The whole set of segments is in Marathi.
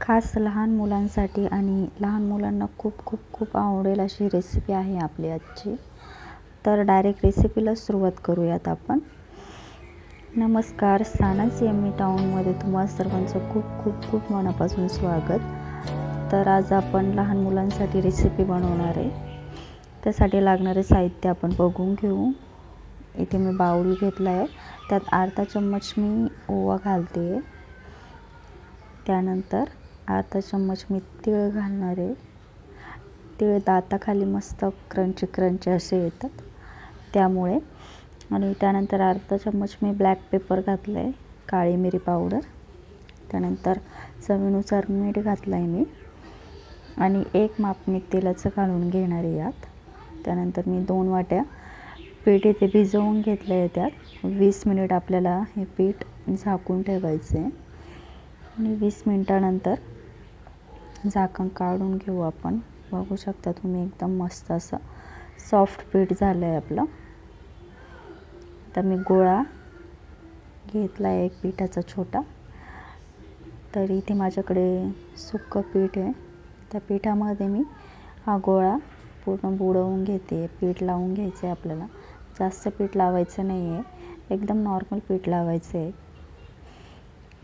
खास लहान मुलांसाठी आणि लहान मुलांना खूप खूप खूप आवडेल अशी रेसिपी आहे आपली आजची. तर डायरेक्ट रेसिपीला सुरुवात करूयात आपण. नमस्कार सानस यम्मी टाऊनमध्ये तुम्हा सर्वांचं खूप खूप खूप मनापासून स्वागत. तर आज आपण लहान मुलांसाठी रेसिपी बनवणार आहे. त्यासाठी लागणारे साहित्य आपण बघून घेऊ. इथे मी बाऊल घेतला आहे त्यात अर्धा चम्मच मी ओवा घालते त्यानंतर अर्धा चम्मच मी तीळ घालणार आहे. तीळ दाताखाली मस्त क्रंची क्रंची असे येतात. त्यामुळे आणि त्यानंतर अर्धा चम्मच मी ब्लॅक पेपर घातलं आहे काळी मिरी पावडर त्यानंतर चवीनुसार मीठ घातलं आहे मी. आणि एक माप मी तेलाचं घालून घेणार आहे यात. त्यानंतर मी दोन वाट्या पीठ इथे भिजवून घेतलं आहे त्यात. वीस मिनिट आपल्याला हे पीठ झाकून ठेवायचं आहे आणि वीस मिनटानंतर झाकण काढून घेऊ आपण. बघू शकता तुम्ही एकदम मस्त असं सॉफ्ट पीठ झालं आहे आपलं. आता मी गोळा घेतला आहे एक पिठाचा छोटा. तर इथे माझ्याकडे सुक्कं पीठ आहे. त्या पिठामध्ये मी हा गोळा पूर्ण बुडवून घेते. पीठ लावून घ्यायचं आहे आपल्याला. जास्त पीठ लावायचं नाही आहे एकदम नॉर्मल पीठ लावायचं आहे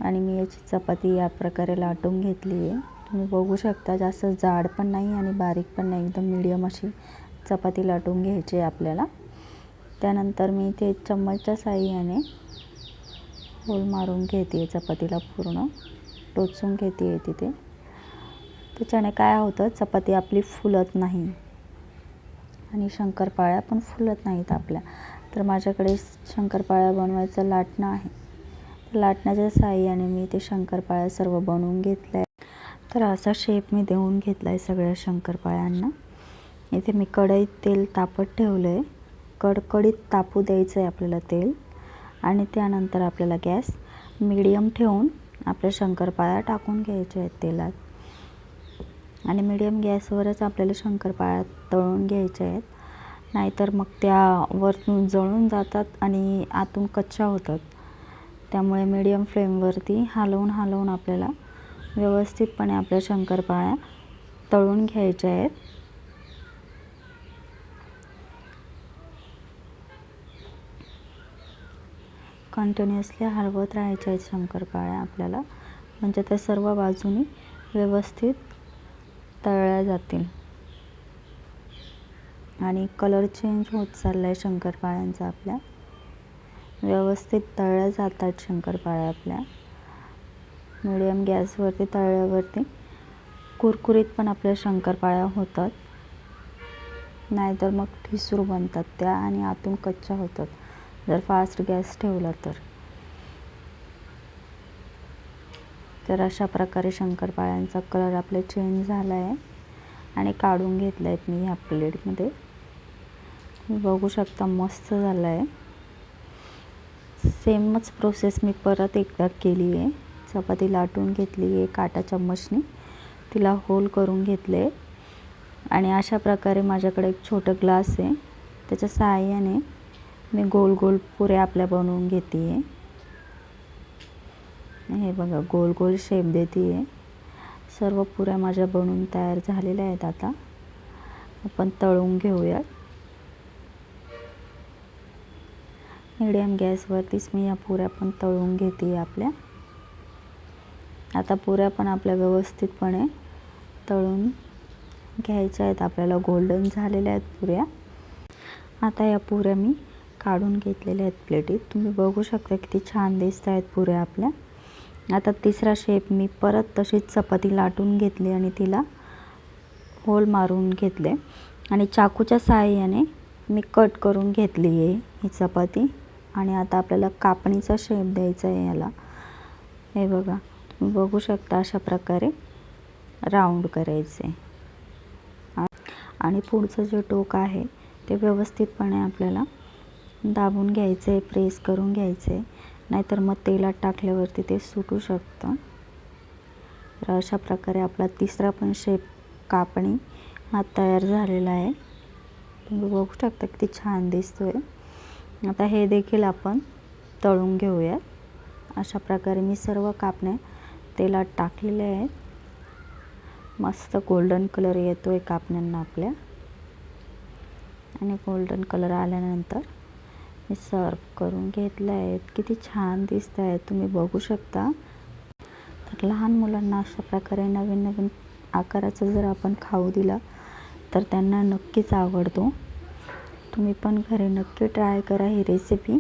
आणि मी याची चपाती या प्रकारे लाटून घेतली आहे तुम्ही बघू शकता जास्त जाड पण नाही आणि बारीक पण नाही. एकदम मिडियम अशी चपाती लाटून घ्यायची आहे आपल्याला. त्यानंतर मी ते चम्मचच्या साह्याने होल मारून घेते चपातीला पूर्ण. टोचून घेते आहे तिथे. त्याच्याने काय होतं चपाती आपली फुलत नाही. आणि शंकरपाळ्या पण फुलत नाहीत आपल्या. तर माझ्याकडे शंकरपाळ्या बनवायचं लाटणं आहे. लाटण्याच्या साह्याने मी ते शंकरपाळ्या सर्व बनवून घेतल्या तर असा शेप मी देऊन घेतला आहे सगळ्या शंकरपाळ्यांना. इथे मी कढईत तेल तापत ठेवलं आहे कडकडीत तापू द्यायचं आहे आपल्याला तेल. आणि त्यानंतर आपल्याला गॅस मिडियम ठेवून आपल्या शंकरपाळ्या टाकून घ्यायच्या आहेत तेलात. आणि मीडियम गॅसवरच आपल्याला शंकरपाळ्या तळून घ्यायच्या आहेत. नाहीतर मग त्या वरतून जळून जातात आणि आतून कच्च्या होतात. त्यामुळे मीडियम फ्लेमवरती हलवून हलवून आपल्याला व्यवस्थितपणे आपल्या शंकरपाळ्या तळून घ्यायच्या आहेत. कंटिन्युअसली हलवत राहायच्या आहेत शंकरपाळ्या आपल्याला. म्हणजे त्या सर्व बाजूनी व्यवस्थित तळल्या जातील. आणि कलर चेंज होत चालला आहे शंकरपाळ्यांचा आपल्या. व्यवस्थित तळल्या जातात शंकरपाळ्या आपल्या. मिडियम गॅसवरती तळल्यावरती कुरकुरीत पण आपल्या शंकरपाळ्या होतात. नाहीतर मग ठिसूर बनतात त्या आणि आतून कच्च्या होतात. जर फास्ट गॅस ठेवला तर. तर अशा प्रकारे शंकरपाळ्यांचा कलर आपला चेंज झाला आहे आणि काढून घेतला आहेत मी ह्या प्लेटमध्ये बघू शकता मस्त झाला आहे सेमच प्रोसेस मी परत एकदा केली आहे चपाती लाटून घेतली आहे काटा चम्मचने. तिला होल करून घेतले. आणि अशा प्रकारे माझ्याकडे एक छोटं ग्लास आहे. त्याच्या सहाय्याने मी गोल गोल पुऱ्या आपल्या बनवून घेते आहे हे बघा गोल गोल शेप देते आहे सर्व पुऱ्या माझ्या बनवून तयार झालेल्या आहेत आता. आपण तळून घेऊयात. मिडियम गॅसवरतीच मी या पुऱ्या पण तळून घेते आपल्या. आता पुऱ्या पण आपल्या व्यवस्थितपणे तळून घ्यायच्या आहेत. आपल्याला गोल्डन झालेल्या आहेत पुऱ्या. आता या पुऱ्या मी काढून घेतलेल्या आहेत प्लेटीत तुम्ही बघू शकता किती छान दिसत आहेत पुऱ्या आपल्या. आता तिसरा शेप मी परत तशीच चपाती लाटून घेतली आणि तिला होल मारून घेतले. आणि चाकूच्या सहाय्याने मी कट करून घेतली आहे ही चपाती. आणि आता आपल्याला कापणीचा शेप द्यायचा आहे याला. हे बघा. बघू शकता अशा प्रकारे राऊंड करायचे. आणि पुढचं जे टोक आहे ते व्यवस्थितपणे आपल्याला दाबून घ्यायचं आहे प्रेस करून घ्यायचं. आहे नाहीतर मग तेलात टाकल्यावरती ते सुटू शकतं. तर अशा प्रकारे आपला तिसरा पण शेप कापणी हा तयार झालेला आहे. तुम्ही बघू शकता किती छान दिसतो आहे आता हे देखील आपण तळून घेऊयात. अशा प्रकारे मी सर्व कापण्या तेलात टाकलेले आहेत. मस्त गोल्डन कलर येतो आहे कापण्यांना आपल्या. आणि गोल्डन कलर आल्यानंतर मी सर्व करून घेतलं आहे किती छान दिसत आहे तुम्ही बघू शकता. तर लहान मुलांना अशा प्रकारे नवीन नवीन आकाराचं जर आपण खाऊ दिला तर त्यांना नक्कीच आवडतो. तुम्ही पण घरी नक्की ट्राय करा ही रेसिपी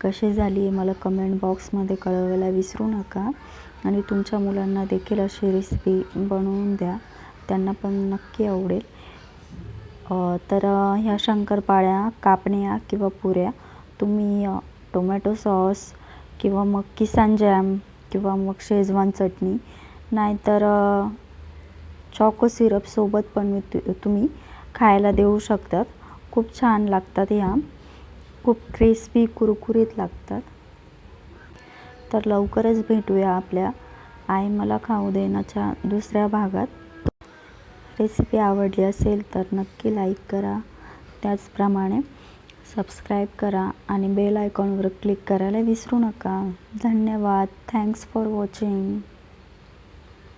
कशी झाली आहे मला कमेंट बॉक्समध्ये कळवायला विसरू नका. आणि तुमच्या मुलांना देखील अशी रेसिपी बनवून द्या. त्यांना पण नक्की आवडेल. तर ह्या शंकरपाळ्या कापण्या किंवा पुऱ्या तुम्ही टोमॅटो सॉस किंवा मग किसान जॅम किंवा मग शेजवान चटणी नाहीतर चॉको सिरपसोबत पण मी तुम्ही खायला देऊ शकतात. खूप छान लागतात ह्या. खूप क्रिस्पी कुरकुरीत लागतात. तर लवकरच भेटूया आपल्या आई मला खाऊ देण्याच्या दुसऱ्या भागात. रेसिपी आवडली असेल तर नक्की लाईक करा. त्याचप्रमाणे सबस्क्राईब करा आणि बेल आयकॉनवर क्लिक करायला विसरू नका. धन्यवाद. Thanks for watching